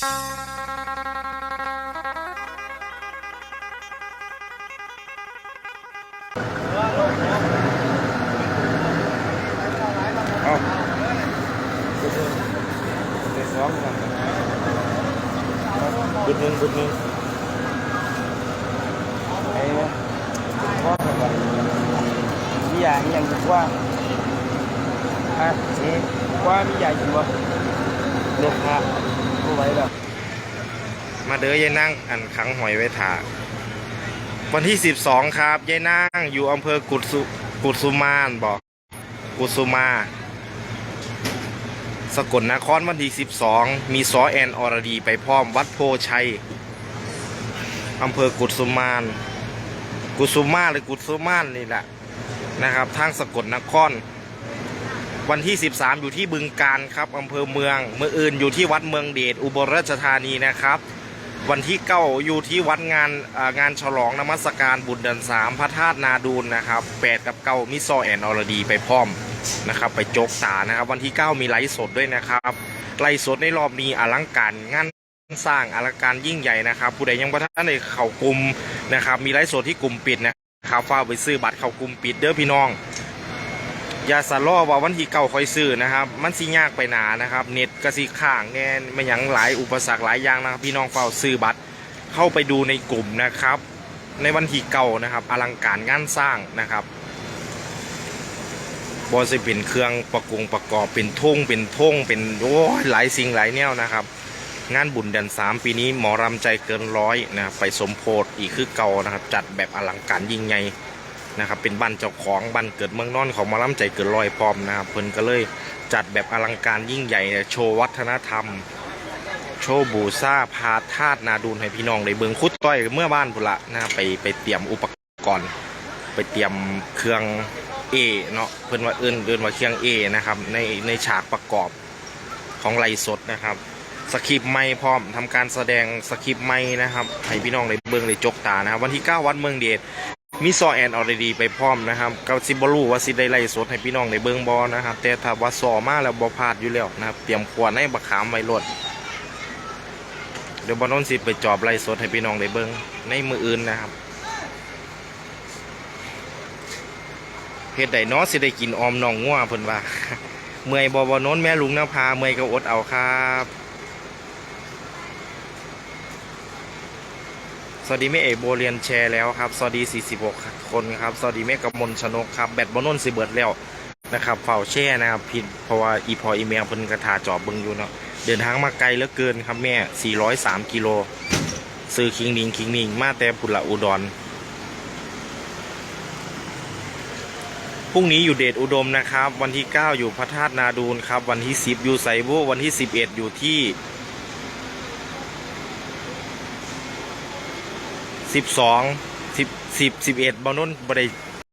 เอาเดี๋ยวซ้อมกันบุดหนึ่งบุดหนึ่งไอ้ พ่อกันก่อนมียาอีหว่าอะนี่ว่ามียาอยู่บ่เลือกพระผู้ไว้แบบมาเด้อยายนั่งอันขังหอยไว้ถาวันที่ 12 ครับยายนั่งอยู่อำเภอกุดสุกุดสุมานบอกกุสุมา สกลนครวันที่ 12 มีซอแอนอรดีไปพร้อมวัดโพชัยอำเภอกุสุมาน กุสุมาหรือกุสุมานนี่แหละนะครับทางสกลนคร วันที่ 13 อยู่ที่บึงการครับอำเภอเมือง เมื่ออื่นอยู่ที่วัดเมืองเดชอุบลราชธานีนะครับ วันที่เก้าอยู่ที่วัดงานงานฉลองนมัสการบุญเดือนสามพระธาตุนาดูนนะครับแปดกับเก้ามิซอแอนอรดีไปพร้อมนะครับไปโจกตานะครับ วันที่เก้ามีไลฟ์สดด้วยนะครับไลฟ์สดในรอบนี้อลังการงานสร้างอลังการยิ่งใหญ่นะครับ ผู้ใดยังประท่านในเข่ากลุ่มนะครับ มีไลฟ์สดที่กลุ่มปิดนะครับฝ้าไปซื้อบัตรเข้ากลุ่มปิดเด้อพี่น้อง ย่าสะล้อว่าวันที่เก่าคอยซื้อนะครับ มันสิยากไปหนานะครับ เน็ตกระสีข้างแน่ไม่หยังหลายอุปสรรคหลายอย่างนะครับ พี่น้องเฝ้าซื้อบัตรเข้าไปดูในกลุ่มนะครับ ในวันที่เก่านะครับ อลังการงานสร้างนะครับบอสิเป็นเครื่องประกงประกอบเป็นทุ่งเป็นท่งเป็นโอ้ยหลายสิ่งหลายแนวนะครับ งานบุญเดือนสามปีนี้หมอรำใจเกินร้อยนะครับไปสมโพธอีกคือเก่านะครับ จัดแบบอลังการยิ่งใหญ่ นะครับเป็นบ้านเจ้าของบ้านเกิดเมืองนอนของมาล่ำใจเกิดลอยพร้อมนะครับเพิ่นก็เลยจัดแบบอลังการยิ่งใหญ่โชว์วัฒนธรรม โชว์บูซาพาธาตุนาดูนให้พี่น้องได้เบิงคุดต้อยเมื่อบ้านพุละนะไปไปเตรียมอุปกรณ์ ไปเตรียมเครื่องเอเนาะเพิ่นว่าเอิ้นเอิ้นว่าเครื่องเอนะครับในในฉากประกอบของไลสดนะครับสคริปไม่พร้อมทำการแสดงสคริปไม่นะครับให้พี่น้องได้เบิ่งได้จกตานะครับวันที่ 9 วัดเมืองเดช มีซอแอนออร์ดีไปพร้อมนะครับก็สิบรูว่าสิได้ไล่สดให้พี่น้องในเบิ้งบอนะครับ แต่ถ้าว่าซอมาแล้วบอพลาดอยู่แล้วนะครับ เตรียมขวดให้บักขามไว้รดเดี๋ยวบอนนสิไปจอบไล่สดให้พี่น้องในเบิ้งในมืออื่นนะครับเฮ็ดได้นาะสิได้กินออมหนองงัวเพิ่นว่า เมื่อยบอบอนนแม่ลุงน้าพาเมื่อยก็อดเอาครับ วัสดีแม่เอกโบเรียนแชร์แล้วครับ สวัสดี 46 คนครับ สวัสดีแม่กำมลชนกครับ แบตบอนนสิเบิร์ดแล้วนะครับเฝ้าแช่นะครับผิดเพราะว่าอีพออีเมลเพิ่นกระถาจอบเบิงอยู่เนาะ เดินทางมาไกลเหลือเกินครับแม่ 403 กิโล ซื้อคิงนิงคิงนิงมาแต่พุละอุดร พรุ่งนี้อยู่เดชอุดมนะครับ วันที่ 9 อยู่พระธาตุนาดูนครับ วันที่ 10 อยู่ไซบุวันที่ 11 อยู่ที่ สิบสองสิบสิบสิบเอ็ดบอลนุ่นบริ